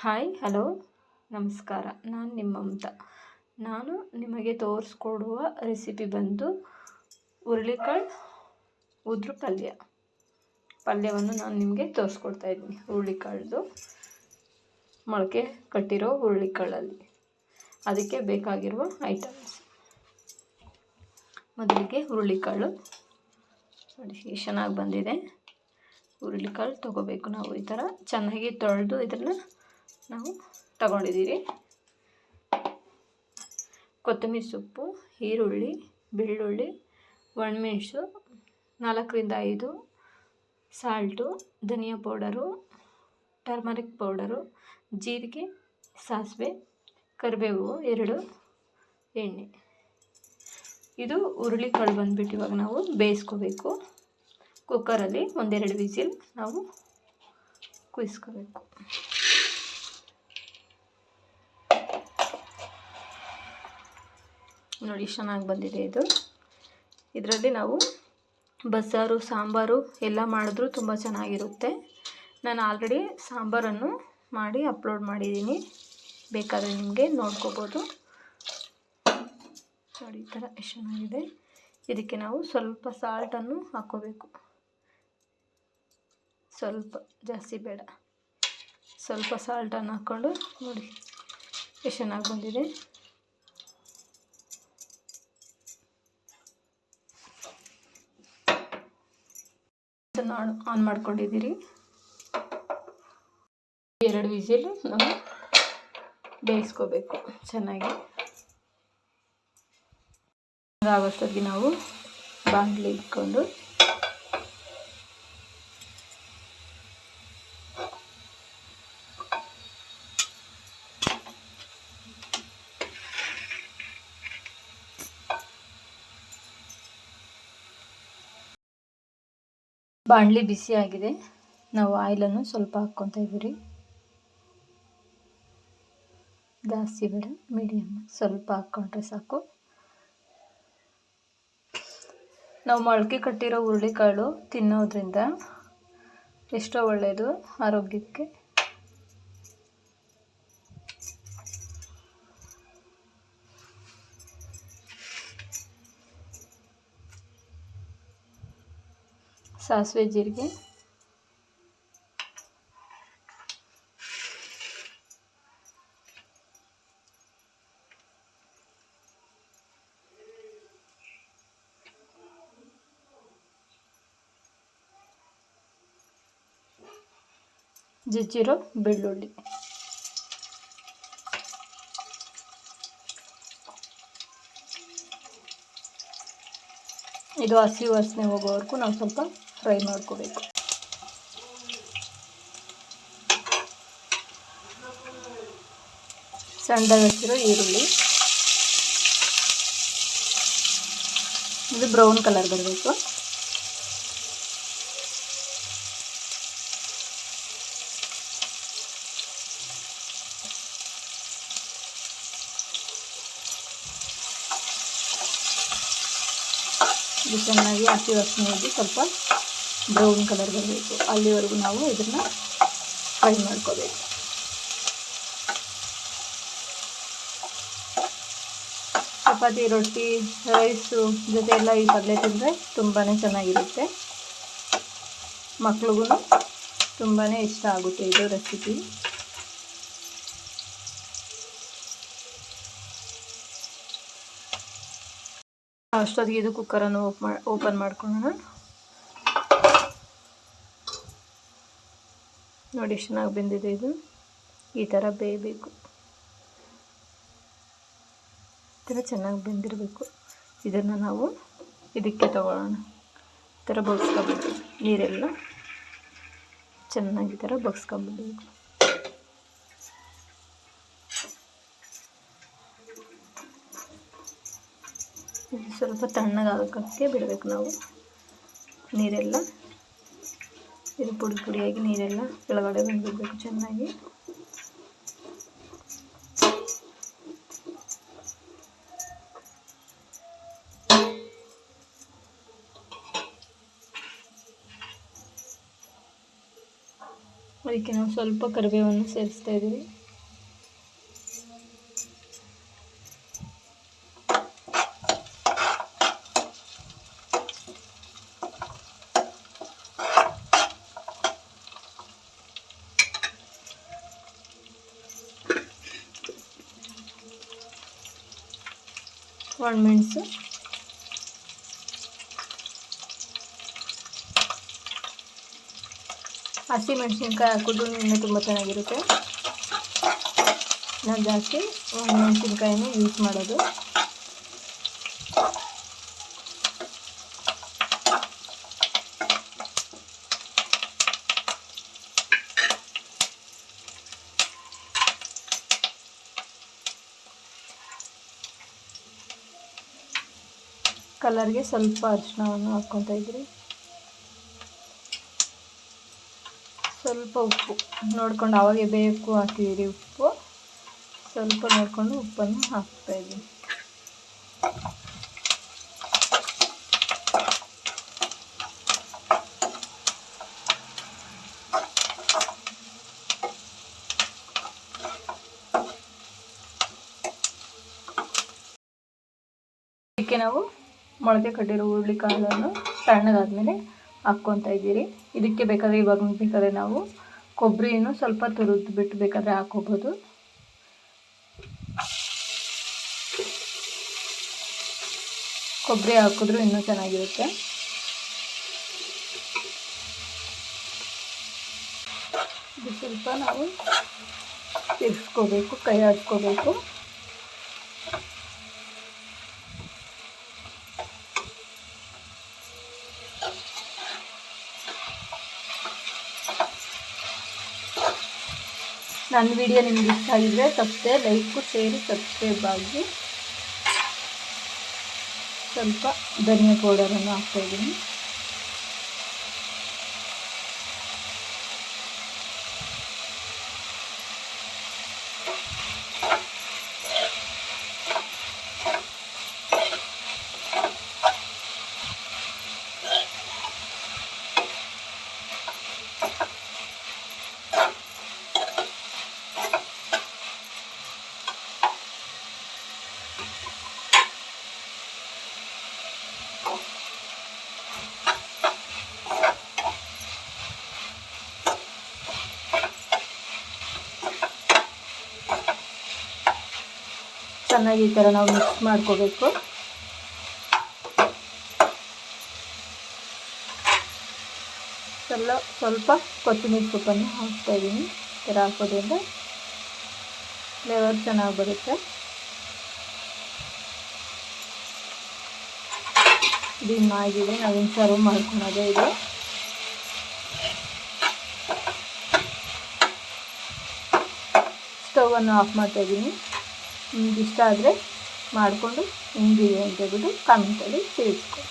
Hi, hello, ನಮಸ್ಕಾರ. ನಾನು ನಿಮ್ಮ ಮಮತಾ. ನಾನು ನಿಮಗೆ ತೋರಿಸ್ಕೊಡುವ ರೆಸಿಪಿ ಬಂದು ಹುರುಳಿಕಾಳು ಉದ್ರು ಪಲ್ಯ. ಪಲ್ಯವನ್ನು ನಾನು ನಿಮಗೆ ತೋರಿಸ್ಕೊಡ್ತಾ ಇದ್ದೀನಿ. ಹುರುಳಿಕಾಳ್ದು ಮೊಳಕೆ ಕಟ್ಟಿರೋ ಹುರುಳಿಕಾಳಲ್ಲಿ. ಅದಕ್ಕೆ ಬೇಕಾಗಿರುವ ಐಟಮ್ಸ್ ಮೊದಲಿಗೆ ಹುರುಳಿಕಾಳು. ನೋಡಿ ಚೆನ್ನಾಗಿ ಬಂದಿದೆ. ಹುರುಳಿಕಾಳು ತೊಗೋಬೇಕು ನಾವು ಈ ಥರ. ಚೆನ್ನಾಗಿ ತೊಳೆದು ಇದನ್ನು ನಾವು ತಗೊಂಡಿದ್ದೀರಿ. ಕೊತ್ತಂಬರಿ ಸೊಪ್ಪು, ಈರುಳ್ಳಿ, ಬೆಳ್ಳುಳ್ಳಿ, ಒಣಮೆಣಸು, ನಾಲ್ಕರಿಂದ ಐದು ಸಾಲ್ಟು, ಧನಿಯಾ ಪೌಡರು, ಟರ್ಮರಿಕ್ ಪೌಡರು, ಜೀರಿಗೆ, ಸಾಸಿವೆ, ಕರಿಬೇವು, ಎರಡು ಎಣ್ಣೆ. ಇದು ಹುರುಳಿಕಾಳು ಬಂದುಬಿಟ್ಟು ಇವಾಗ ನಾವು ಬೇಯಿಸ್ಕೋಬೇಕು. ಕುಕ್ಕರಲ್ಲಿ ಒಂದೆರಡು ವಿಸಿಲ್ ನಾವು ಕುದಿಸ್ಕೋಬೇಕು. ನೋಡಿ ಚೆನ್ನಾಗಿ ಬಂದಿದೆ ಇದು. ಇದರಲ್ಲಿ ನಾವು ಬಸ್ಸಾರು, ಸಾಂಬಾರು ಎಲ್ಲ ಮಾಡಿದ್ರೂ ತುಂಬ ಚೆನ್ನಾಗಿರುತ್ತೆ. ನಾನು ಆಲ್ರೆಡಿ ಸಾಂಬಾರನ್ನು ಮಾಡಿ ಅಪ್ಲೋಡ್ ಮಾಡಿದ್ದೀನಿ. ಬೇಕಾದರೆ ನಿಮಗೆ ನೋಡ್ಕೋಬೋದು. ನೋಡಿ, ಈ ಥರ ಎಷ್ಟು ಚೆನ್ನಾಗಿದೆ. ಇದಕ್ಕೆ ನಾವು ಸ್ವಲ್ಪ ಸಾಲ್ಟನ್ನು ಹಾಕೋಬೇಕು ಸ್ವಲ್ಪ, ಜಾಸ್ತಿ ಬೇಡ. ಸ್ವಲ್ಪ ಸಾಲ್ಟನ್ನು ಹಾಕ್ಕೊಂಡು ನೋಡಿ, ಎಷ್ಟು ಚೆನ್ನಾಗಿ ಬಂದಿದೆ. ಆನ್ ಆನ್ ಮಾಡ್ಕೊಂಡಿದ್ದೀರಿ. ಎರಡು ವಿಸಿಲು ನಾವು ಬೇಯಿಸ್ಕೋಬೇಕು ಚೆನ್ನಾಗಿ. ಆಗೋಷ್ಟೊತ್ತಿಗೆ ನಾವು ಬಾಂಡ್ಲಿ ಇಟ್ಕೊಂಡು ಬಾಣಲಿ ಬಿಸಿ ಆಗಿದೆ. ನಾವು ಆಯಿಲನ್ನು ಸ್ವಲ್ಪ ಹಾಕ್ಕೊತಾ ಇದ್ದೀರಿ. ಜಾಸ್ತಿ ಬೇಡ ಮೀಡಿಯಮ್ ಸ್ವಲ್ಪ ಹಾಕ್ಕೊಂಡ್ರೆ ಸಾಕು. ನಾವು ಮೊಳಕೆ ಕಟ್ಟಿರೋ ಹುರುಳಿಕಾಳು ತಿನ್ನೋದ್ರಿಂದ ಎಷ್ಟೋ ಒಳ್ಳೆಯದು ಆರೋಗ್ಯಕ್ಕೆ ಸಾಸಿವೆ ಜೀರಿಗೆ ಜಜ್ಜಿರೋ ಬೆಳ್ಳುಳ್ಳಿ ಇದು ಹಸಿ ವಾಸನೆ ಹೋಗೋವರೆಗೂ ನಾವು ಸ್ವಲ್ಪ ಫ್ರೈ ಮಾಡ್ಕೋಬೇಕು. ಸಣ್ಣದಾಗಿ ಹಸಿರೋ ಈರುಳ್ಳಿ. ಇದು ಬ್ರೌನ್ ಕಲರ್ ಬರಬೇಕು. ಇದು ಚೆನ್ನಾಗಿ ಹಸಿ ವಾಸನೆ ಹೋಗಿ ಸ್ವಲ್ಪ ಬ್ರೌನ್ ಕಲರ್ ಬರಬೇಕು. ಅಲ್ಲಿವರೆಗೂ ನಾವು ಇದನ್ನು ಫ್ರೈ ಮಾಡ್ಕೋಬೇಕು. ಚಪಾತಿ, ರೊಟ್ಟಿ ರೈಸು ಜೊತೆ ಎಲ್ಲ ಈ ಪಲ್ಯ ತಿಂದರೆ ತುಂಬಾ ಚೆನ್ನಾಗಿರುತ್ತೆ. ಮಕ್ಳಿಗೂ ತುಂಬಾ ಇಷ್ಟ ಆಗುತ್ತೆ ಇದು ರೆಸಿಪಿ ಅಷ್ಟೊತ್ತಿಗೆ ಇದು ಕುಕ್ಕರನ್ನು ಓಪ್ ಮಾಡಿ ಓಪನ್ ಮಾಡ್ಕೊಳ್ಳೋಣ. ನೋಡಿ ಚೆನ್ನಾಗಿ ಬೆಂದಿದೆ ಇದು. ಈ ಥರ ಬೇಯಬೇಕು. ಈ ಥರ ಚೆನ್ನಾಗಿ ಬೆಂದಿರಬೇಕು. ಇದನ್ನು ನಾವು ಇದಕ್ಕೆ ತಗೊಳ್ಳೋಣ. ಈ ಥರ ಬಗ್ಸ್ಕೊಬೇಕು. ನೀರೆಲ್ಲ ಚೆನ್ನಾಗಿ ಈ ಥರ ಬಗ್ಸ್ಕೊಂಬಿಡ್ಬೇಕು ಸ್ವಲ್ಪ ತಣ್ಣಗಾಗೋಕ್ಕೆ ಬಿಡಬೇಕು ನಾವು. ನೀರೆಲ್ಲ, ಇದು ಪುಡಿ ಪುಡಿಯಾಗಿ ನೀರೆಲ್ಲ ಕೆಳಗಡೆ ಬಂದುಬಿಡ್ಬೇಕು ಚೆನ್ನಾಗಿ. ಅದಕ್ಕೆ ನಾವು ಸ್ವಲ್ಪ ಕರಿಬೇವನ್ನು ಸೇರಿಸ್ತಾ ಇದ್ದೀವಿ. ಒಣಮೆಣಸು. ಹಸಿ ಮೆಣಸಿನ್ಕಾಯಿ ಹಾಕಿದ್ರು ಇನ್ನೂ ತುಂಬ ಚೆನ್ನಾಗಿರುತ್ತೆ. ನಾನು ಜಾಸ್ತಿ ಒಣಮೆಣಸಿನ್ಕಾಯಿನೇ ಯೂಸ್ ಮಾಡೋದು. ಕಲರ್ಗೆ ಸ್ವಲ್ಪ ಅರಿಶಿನವನ್ನು ಹಾಕ್ಕೊತಾ ಇದ್ರಿ. ಸ್ವಲ್ಪ ಉಪ್ಪು, ನೋಡ್ಕೊಂಡು ಅವಾಗೆ ಬೇಕು ಹಾಕಿದ್ದೀರಿ ಉಪ್ಪು. ಸ್ವಲ್ಪ ನೋಡಿಕೊಂಡು ಉಪ್ಪನ್ನು ಹಾಕ್ತಾಯಿದ್ದೀನಿ ಅದಕ್ಕೆ ನಾವು ಮೊಳಕೆ ಕಟ್ಟಿರೋ ಹುರುಳಿ ಕಾಳನ್ನು ತಣ್ಣಗಾದ್ಮೇಲೆ ಹಾಕ್ಕೊತಾ ಇದ್ದೀರಿ. ಇದಕ್ಕೆ ಬೇಕಾದರೆ ಇವಾಗ ಬೇಕಾದರೆ ನಾವು ಕೊಬ್ಬರಿನೂ ಸ್ವಲ್ಪ ತುರಿದು ಬಿಟ್ಟು ಬೇಕಾದರೆ ಹಾಕೋಬೋದು ಕೊಬ್ಬರಿ ಹಾಕಿದ್ರೂ ಇನ್ನೂ ಚೆನ್ನಾಗಿರುತ್ತೆ. ಇದು ಸ್ವಲ್ಪ ನಾವು ತಿರ್ಸ್ಕೋಬೇಕು ಕೈ ಆಡ್ಸ್ಕೋಬೇಕು ನನ್ನ ವಿಡಿಯೋ ನಿಮ್ಗೆ ಇಷ್ಟ ಆಗಿದ್ರೆ ತಪ್ಪದೆ ಲೈಕು ಸೇರಿ ಸಬ್ಸ್ಕ್ರೈಬ್ ಆಗಿ. ಸ್ವಲ್ಪ ಧನಿಯಾ ಪೌಡರನ್ನು ಹಾಕ್ತಾಯಿದ್ದೀನಿ ಚೆನ್ನಾಗಿ ಈ ಥರ ನಾವು ಮಿಕ್ಸ್ ಮಾಡ್ಕೋಬೇಕು. ಎಲ್ಲ ಸ್ವಲ್ಪ ಕೊತ್ತಂಬರಿ ಸೊಪ್ಪನ್ನು ಹಾಕ್ತಾಯಿದ್ದೀನಿ ಈ ಥರ ಹಾಕೋದ್ರಿಂದ ಫ್ಲೇವರ್ ಚೆನ್ನಾಗಿ ಬರುತ್ತೆ. ಡಿಮ್ ಆಗಿದೆ. ನಾವಿನ್ನು ಸರ್ವ್ ಮಾಡ್ಕೊಳೋದೇ ಇದೆ. ಸ್ಟವನ್ನು ಆಫ್ ಮಾಡ್ತಾಯಿದ್ದೀನಿ ನಿಮ್ಗೆ ಇಷ್ಟ ಆದರೆ ಮಾಡಿಕೊಂಡು ಹೆಂಗಿದೆ ಅಂತ ಹೇಳ್ಬಿಟ್ಟು ಕಾಮೆಂಟಲ್ಲಿ ತಿಳಿಸ್ಕೊಡಿ.